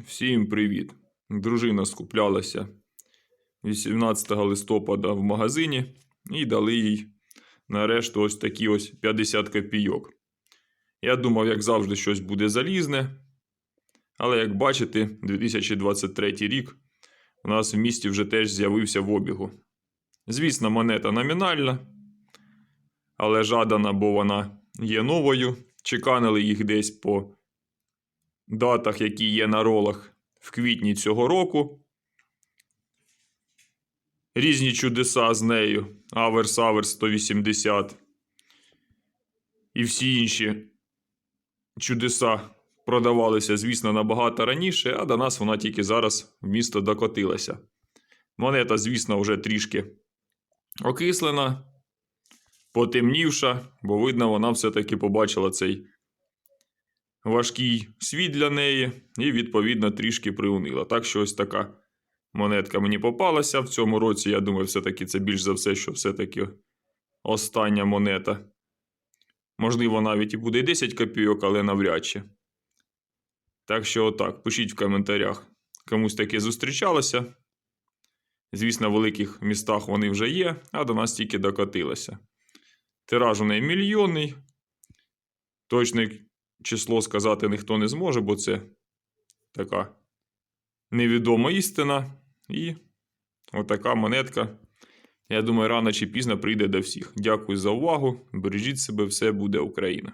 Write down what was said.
Всім привіт! Дружина скуплялася 18 листопада в магазині і дали їй нарешті ось такі ось 50 копійок. Я думав, як завжди, щось буде залізне. Але як бачите, 2023 рік у нас в місті вже теж з'явився в обігу. Звісно, монета номінальна, але жадана, бо вона є новою. Чеканили їх десь по датах, які є на ролах в квітні цього року. Різні чудеса з нею. Аверс Аверс 180. І всі інші чудеса продавалися, звісно, набагато раніше, а до нас вона тільки зараз в місто докотилася. Монета, звісно, вже трішки окислена, потемнівша, бо видно, вона все-таки побачила цей важкий світ для неї і, відповідно, трішки приунила. Так що ось така монетка мені попалася. В цьому році, я думаю, все-таки це більш за все, що все-таки остання монета. Можливо, навіть і буде і 10 копійок, але навряд чи. Так що, отак, пишіть в коментарях, комусь таке зустрічалося. Звісно, в великих містах вони вже є, а до нас тільки докотилося. Тираж у неї мільйонний. Точне число сказати ніхто не зможе, бо це така невідома істина. І отака монетка. Я думаю, рано чи пізно прийде до всіх. Дякую за увагу. Бережіть себе, все буде Україна.